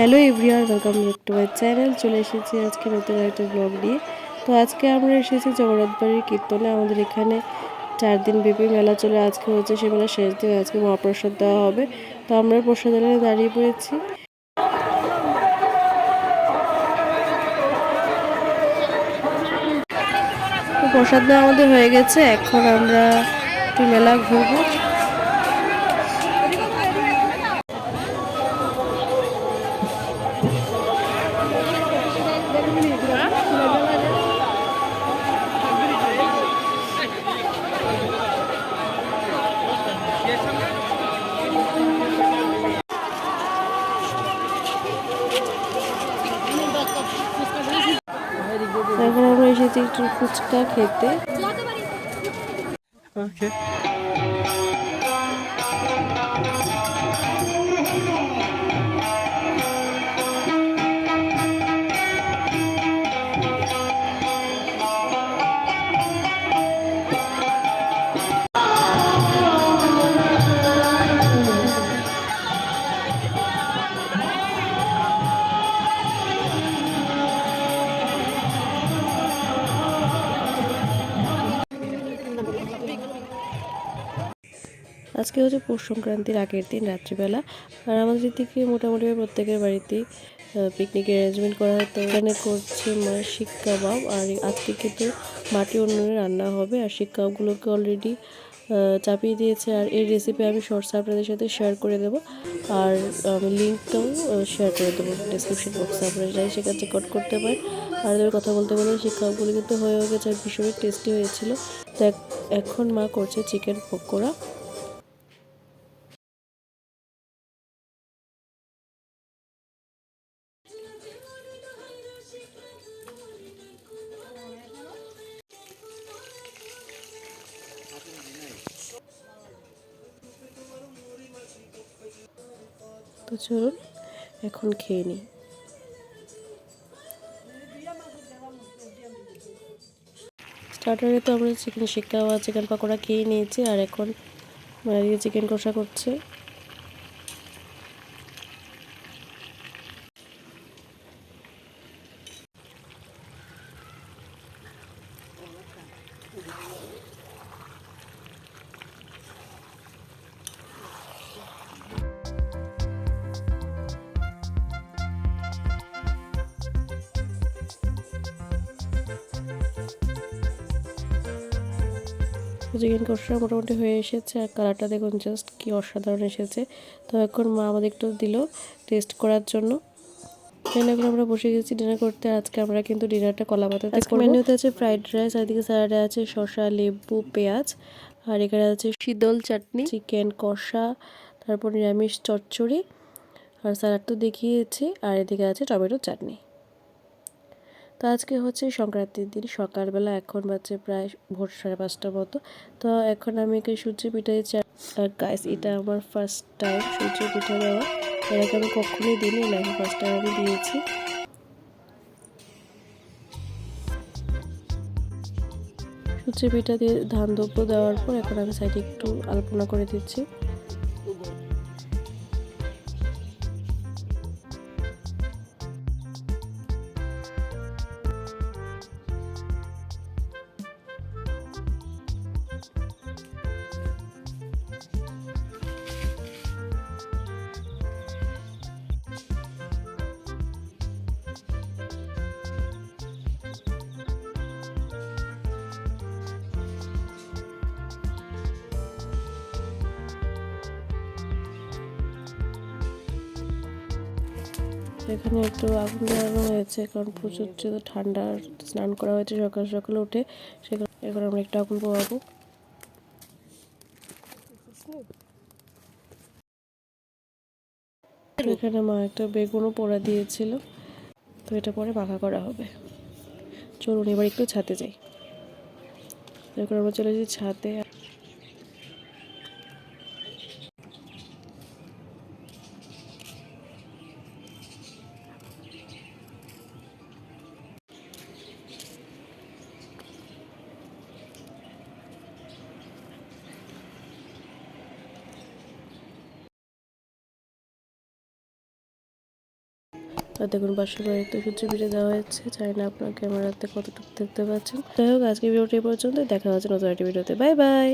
Hello everyone welcome back to my channel চলে এসেছি আজকে নতুন একটা ব্লগ নিয়ে। তো আজকে আমরা এসেছি জগন্নাথবাড়ির কীর্তনে। আমাদের এখানে চার দিন ব্যাপী মেলা চলে, আজকে হচ্ছে সে মেলা শেষ দিন, আজকে মহাপ্রসাদ দেওয়া হবে। তো আমরা প্রসাদ দাঁড়িয়ে পড়েছি। প্রসাদ দেওয়া আমাদের হয়ে গেছে। এখন আমরা একটু মেলা ঘুরবো। একটু ফুচকা খেতে Okay. আজকে হচ্ছে পৌষ সংক্রান্তির আগের দিন, রাত্রিবেলা। আর আমাদের দিকে মোটামুটি প্রত্যেকের বাড়িতেই পিকনিকের অ্যারেঞ্জমেন্ট করা হতো এখানে করছে মা শিক কাবাব, আর আজকে কিন্তু মাটি উনুনে রান্না হবে। আর শিক কাবাবগুলোকে অলরেডি চাপিয়ে দিয়েছে। আর এই রেসিপি আমি শর্টস আপনাদের সাথে শেয়ার করে দেবো। আর আমি লিঙ্কটাও শেয়ার করে দেবো ডিসক্রিপশন বক্সে আপনারা যাই সেখানে চেক আউট করতে পারেন। আর এদের কথা বলতে বলে শিক কাবাবগুলো কিন্তু হয়ে গেছে, আর ভীষণই টেস্টি হয়েছিল। তো এখন মা করছে চিকেন পকোড়া। তো চলুন এখন খেয়ে নিই? স্টার্টারে তো আমরা চিকেন শিক্কা বা চিকেন পকোড়া খেয়ে নিয়েছি আর এখন মারিয়ে চিকেন কষা করছে। চিকেন কষা মোটামুটি হয়ে এসেছে। আর কালারটা দেখুন জাস্ট কি অসাধারণ এসেছে। তো এখন মা আমাদের একটু দিল টেস্ট করার জন্য। দেন এখন আমরা বসে গেছি ডিনার করতে। আজকে আমরা কিন্তু ডিনারটা কলা পাতাতে আজকে মেনুতে আছে ফ্রাইড রাইস আর এদিকে স্যালাডে আছে শসা লেবু পেঁয়াজ। আর এখানে আছে শীতল চাটনি। চিকেন কষা তারপর নিরামিষ চচ্চড়ি। আর স্যালাড তো দেখিয়েছি। আর এদিকে আছে টমেটো চাটনি। তো আজকে হচ্ছে সংক্রান্তির দিন। সকালবেলা এখন বাজছে প্রায় ভোর সাড়ে পাঁচটার মতো। তো এখন আমি একে সূর্য পিঠাই আর গাইস এটা আমার ফার্স্ট টাইম সূর্য পিঠা দেওয়া। এর আগে আমি কখনোই দিইনি, না ফার্স্ট টাইম আমি দিয়েছি। সূর্য পিঠা দিয়ে ধান দ্রব্য দেওয়ার পর এখন আমি সাইডে একটু আলপনা করে দিচ্ছি। এখানে একটু আগুন জ্বালানো হয়েছে, কারণ প্রচুর যেহেতু ঠান্ডা, স্নান করা হয়েছে সকাল সকালে উঠে, সেখানে এখন আমরা একটু আগুন পোয়াবো এখানে মা একটা বেগুনও পোড়া দিয়েছিল, তো এটা পরে মাখা করা হবে। চলুন এবার একটু ছাতে যাই। এখন আমরা চলে যাই ছাতে আর দেখুন পাশের বাড়িতে সূর্য পিঠে দেওয়া হয়েছে। চাই না আপনার ক্যামেরাতে কতটুকু দেখতে পাচ্ছেন। যাই হোক আজকে ভিডিওটি পর্যন্ত দেখা হচ্ছে নতুন একটি ভিডিওতে। Bye bye!